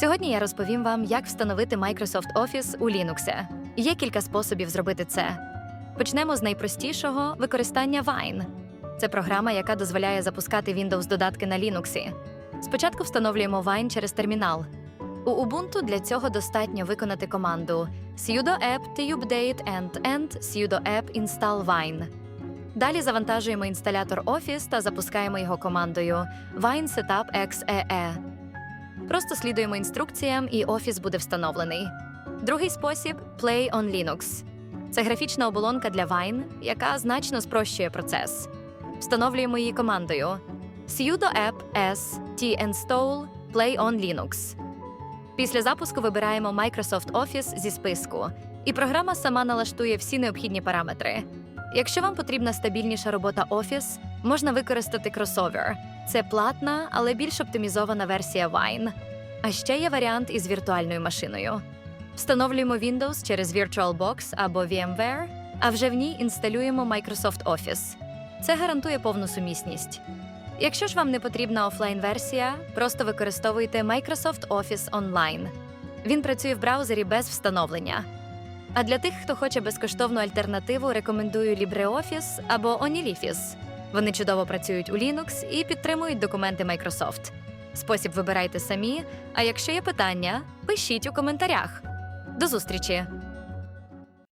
Сьогодні я розповім вам, як встановити Microsoft Office у Linux. Є кілька способів зробити це. Почнемо з найпростішого використання Wine. Це програма, яка дозволяє запускати Windows додатки на Linux. Спочатку встановлюємо Wine через термінал. У Ubuntu для цього достатньо виконати команду sudo app tupdate end end sudo app install Wine. Далі завантажуємо інсталятор Office та запускаємо його командою Wine Setup XEE. Просто слідуємо інструкціям, і Office буде встановлений. Другий спосіб Play on Linux. Це графічна оболонка для Wine, яка значно спрощує процес. Встановлюємо її командою sudo app s t-install play on Linux. Після запуску вибираємо Microsoft Office зі списку, і програма сама налаштує всі необхідні параметри. Якщо вам потрібна стабільніша робота Office, можна використати Crossover. Це платна, але більш оптимізована версія Wine. А ще є варіант із віртуальною машиною. Встановлюємо Windows через VirtualBox або VMware, а вже в ній інсталюємо Microsoft Office. Це гарантує повну сумісність. Якщо ж вам не потрібна офлайн-версія, просто використовуйте Microsoft Office Online. Він працює в браузері без встановлення. А для тих, хто хоче безкоштовну альтернативу, рекомендую LibreOffice або OnlyFis. Вони чудово працюють у Linux і підтримують документи Microsoft. Спосіб вибирайте самі. А якщо є питання, пишіть у коментарях. До зустрічі!